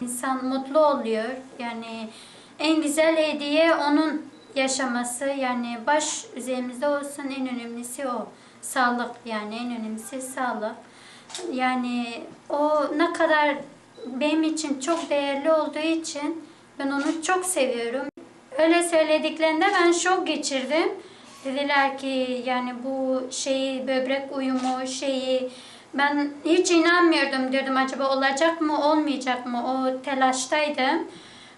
İnsan mutlu oluyor. Yani en güzel hediye onun yaşaması. Yani baş üzerimizde olsun en önemlisi o. Sağlık yani en önemlisi sağlık. Yani o ne kadar benim için çok değerli olduğu için ben onu çok seviyorum. Öyle söylediklerinde ben şok geçirdim. Dediler ki yani bu şeyi böbrek uyumu şeyi ben hiç inanmıyordum diyordum acaba olacak mı olmayacak mı o telaştaydım.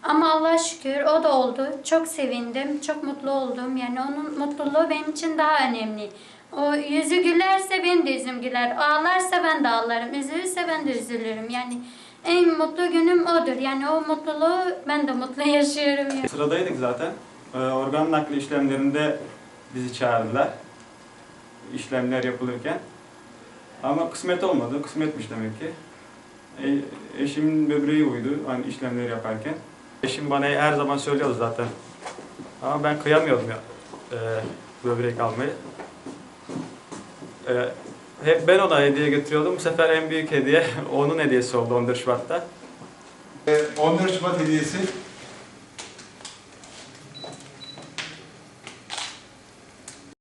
Ama Allah şükür o da oldu. Çok sevindim, çok mutlu oldum. Yani onun mutluluğu benim için daha önemli. O yüzü gülerse benim de yüzüm güler. Ağlarsa ben de ağlarım. Üzülürse ben de üzülürüm. Yani en mutlu günüm odur. Yani o mutluluğu ben de mutlu yaşıyorum. Yani. Sıradaydık zaten. Ee, organ nakli işlemlerinde bizi çağırdılar. İşlemler yapılırken. Ama kısmet olmadı. Kısmetmiş demek ki. E, eşimin böbreği uydu hani işlemleri yaparken. Eşim bana her zaman söylüyordu zaten. Ama ben kıyamıyordum ya e, böbrek almayı. E, hep ben ona hediye götürüyordum. Bu sefer en büyük hediye onun hediyesi oldu 14 Şubat'ta. Ee, 14 Şubat hediyesi